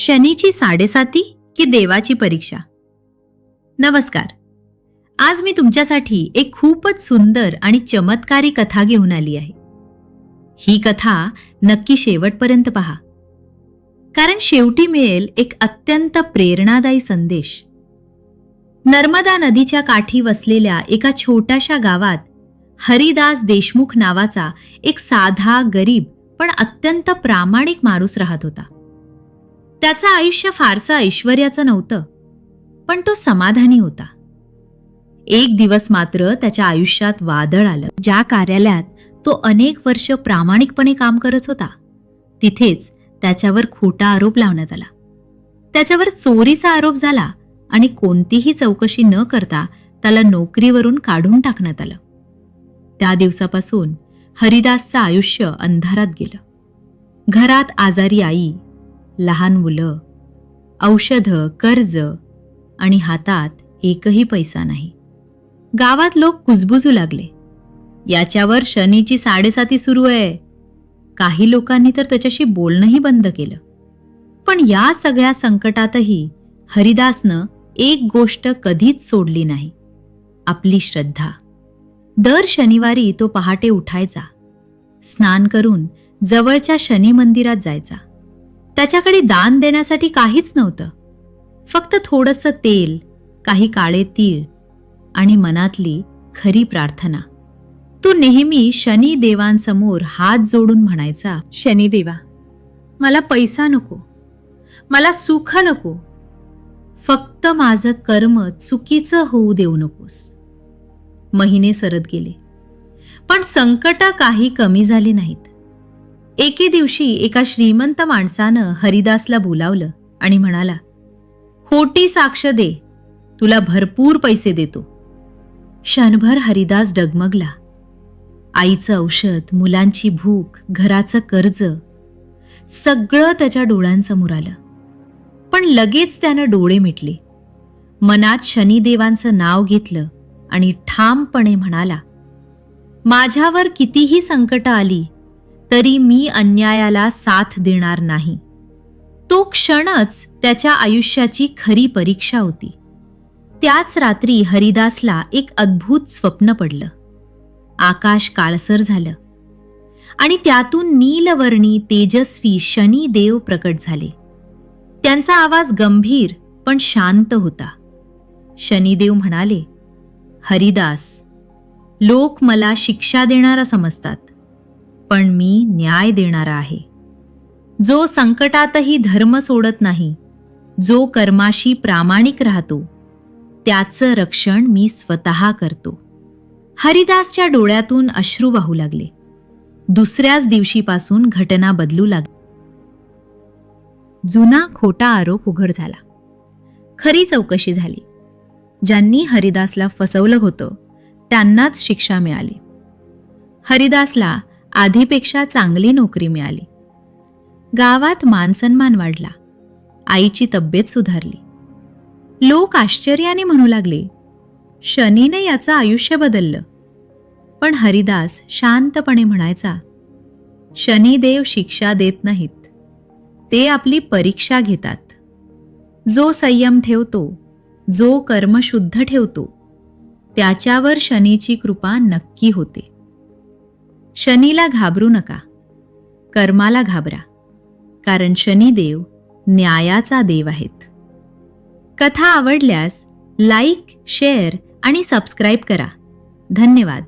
शनीची साडेसाती की देवाची परीक्षा? नमस्कार. आज मी तुमच्यासाठी एक खूपच सुंदर आणि चमत्कारी कथा घेऊन आली आहे. ही कथा नक्की शेवटपर्यंत पहा. कारण शेवटी मिळेल एक अत्यंत प्रेरणादायी संदेश. नर्मदा नदीच्या काठी वसलेल्या एका छोट्याशा गावात हरिदास देशमुख नावाचा एक साधा गरीब पण अत्यंत प्रामाणिक माणूस राहत होता. त्याचं आयुष्य फारसं ऐश्वर्याचं नव्हतं पण तो समाधानी होता. एक दिवस मात्र त्याच्या आयुष्यात वादळ आलं. ज्या कार्यालयात तो अनेक वर्ष प्रामाणिकपणे काम करत होता तिथेच त्याच्यावर खोटा आरोप लावण्यात आला. त्याच्यावर चोरीचा आरोप झाला आणि कोणतीही चौकशी न करता त्याला नोकरीवरून काढून टाकण्यात आलं. त्या दिवसापासून हरिदासचं आयुष्य अंधारात गेलं. घरात आजारी आई लहान मुलं औषधं कर्ज आणि हातात एकही पैसा नाही. गावात लोक कुजबुजू लागले. याच्यावर शनीची साडेसाती सुरू आहे. काही लोकांनी तर त्याच्याशी बोलणंही बंद केलं. पण या सगळ्या संकटातही हरिदासनं एक गोष्ट कधीच सोडली नाही. आपली श्रद्धा. दर शनिवारी तो पहाटे उठायचा. स्नान करून जवळच्या शनी मंदिरात जायचा. त्याच्याकडे दान देण्यासाठी काहीच नव्हतं. फक्त थोडंसं तेल काही काळे तीळ आणि मनातली खरी प्रार्थना. तो नेहमी शनी देवांसमोर हात जोडून म्हणायचा शनिदेवा मला पैसा नको. मला सुख नको. फक्त माझं कर्म चुकीचं होऊ देऊ नकोस. महिने सरत गेले. पण संकट काही कमी झाली नाहीत. एके दिवशी एका श्रीमंत माणसानं हरिदासला बोलावलं आणि म्हणाला खोटी साक्ष दे तुला भरपूर पैसे देतो. क्षणभर हरिदास डगमगला. आईचं औषध मुलांची भूक घराचं कर्ज सगळं त्याच्या डोळ्यांसमोर आलं. पण लगेच त्यानं डोळे मिटले. मनात शनिदेवांचं नाव घेतलं आणि ठामपणे म्हणाला माझ्यावर कितीही संकटं आली तरी मी अन्यायाला साथ देणार नाही. तो क्षणच त्याच्या आयुष्याची खरी परीक्षा होती. त्याच रात्री हरिदासला एक अद्भुत स्वप्न पडलं. आकाश काळसर झालं आणि त्यातून नीलवर्णी तेजस्वी शनी देव प्रकट झाले. त्यांचा आवाज गंभीर पण शांत होता. शनिदेव म्हणाले हरिदास लोक मला शिक्षा देणारा समजतात. पण मी न्याय देणारा आहे. जो संकटातही धर्म सोडत नाही जो कर्माशी प्रामाणिक राहतो त्याचं रक्षण मी स्वतः करतो. हरिदासच्या डोळ्यातून अश्रू वाहू लागले. दुसऱ्याच दिवशीपासून घटना बदलू लागली. जुना खोटा आरोप उघड झाला. खरी चौकशी झाली. ज्यांनी हरिदासला फसवलं होतं त्यांनाच शिक्षा मिळाली. हरिदासला आधीपेक्षा चांगली नोकरी मिळाली. गावात मानसन्मान वाढला. आईची तब्येत सुधारली. लोक आश्चर्याने म्हणू लागले शनीने याचं आयुष्य बदललं. पण हरिदास शांतपणे म्हणायचा शनिदेव शिक्षा देत नाहीत. ते आपली परीक्षा घेतात. जो संयम ठेवतो जो कर्म शुद्ध ठेवतो त्याच्यावर शनीची कृपा नक्की होते. शनीला घाबरू नका. कर्माला घाबरा. कारण शनिदेव न्यायाचा देव आहेत. कथा आवडल्यास लाईक शेअर आणि सबस्क्राईब करा. धन्यवाद.